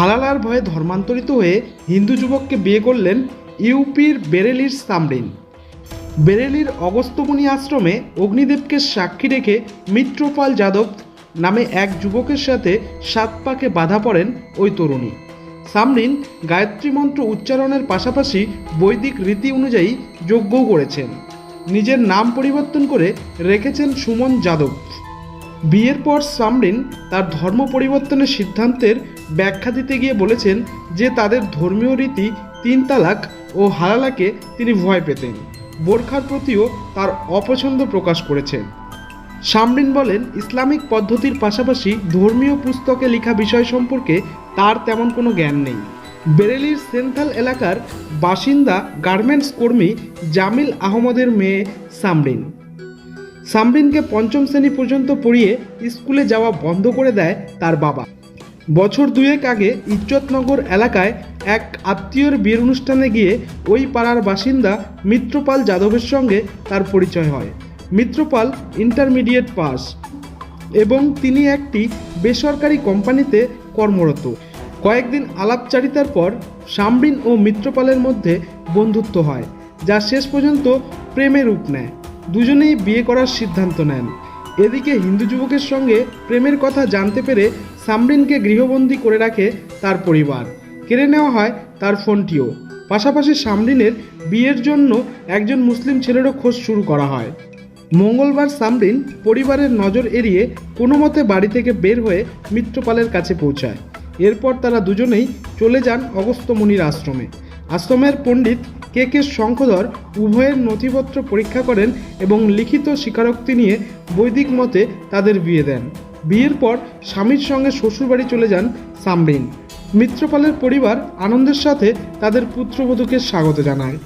হালালার ভয়ে ধর্মান্তরিত হয়ে হিন্দু যুবককে বিয়ে করলেন ইউপির বেরেলির সামরিন। বেরেলির অগস্ত্যমুনি আশ্রমে অগ্নিদেবকে সাক্ষী রেখে মিত্রপাল যাদব নামে এক যুবকের সাথে সাত পাকে বাধা পড়েন ওই তরুণী। সামরিন গায়ত্রী মন্ত্র উচ্চারণের পাশাপাশি বৈদিক রীতি অনুযায়ী যজ্ঞও করেছেন। নিজের নাম পরিবর্তন করে রেখেছেন সুমন যাদব। বিয়ের পর সামরিন তার ধর্ম পরিবর্তনের সিদ্ধান্তের ব্যাখ্যা দিতে গিয়ে বলেছেন যে তাদের ধর্মীয় রীতি, তিন তালাক ও হালালাকে তিনি ভয় পেতেন। বোরখার প্রতিও তার অপছন্দ প্রকাশ করেছেন। সামরিন বলেন, ইসলামিক পদ্ধতির পাশাপাশি ধর্মীয় পুস্তকে লেখা বিষয় সম্পর্কে তার তেমন কোনো জ্ঞান নেই। বেরেলির সেন্থাল এলাকার বাসিন্দা গার্মেন্টস কর্মী জামিল আহমদের মেয়ে সামরিন। সামরিনকে পঞ্চম শ্রেণি পর্যন্ত পড়িয়ে স্কুলে যাওয়া বন্ধ করে দেয় তার বাবা। বছর দুয়েক আগে ইজ্জতনগর এলাকায় এক আত্মীয়র বিয়ের অনুষ্ঠানে গিয়ে ওই পাড়ার বাসিন্দা মিত্রপাল যাদবের সঙ্গে তার পরিচয় হয়। মিত্রপাল ইন্টারমিডিয়েট পাস এবং তিনি একটি বেসরকারি কোম্পানিতে কর্মরত। কয়েকদিন আলাপচারিতার পর সামরিন ও মিত্রপালের মধ্যে বন্ধুত্ব হয়, যা শেষ পর্যন্ত প্রেমে রূপ নেয়। দুজনেই বিয়ে করার সিদ্ধান্ত নেন। এদিকে হিন্দু যুবকের সঙ্গে প্রেমের কথা জানতে পেরে সামরিনকে গৃহবন্দী করে রাখে তার পরিবার। কেড়ে নেওয়া হয় তার ফোনটিও। পাশাপাশি সামরিনের বিয়ের জন্য একজন মুসলিম ছেলেরও খোঁজ শুরু করা হয়। মঙ্গলবার সামরিন পরিবারের নজর এড়িয়ে কোনো মতে বাড়ি থেকে বের হয়ে মিত্রপালের কাছে পৌঁছায়। এরপর তারা দুজনেই চলে যান অগস্ত্যমুনির আশ্রমে। আশ্রমের পণ্ডিত কে কে শঙ্খধর উভয়ের নথিপত্র পরীক্ষা করেন এবং লিখিত স্বীকারোক্তি নিয়ে বৈদিক মতে তাদের বিয়ে দেন। বিয়ের পর স্বামীর সঙ্গে শ্বশুরবাড়ি চলে যান সামরিন। মিত্রপালের পরিবার আনন্দের সাথে তাদের পুত্রবধূকে স্বাগত জানায়।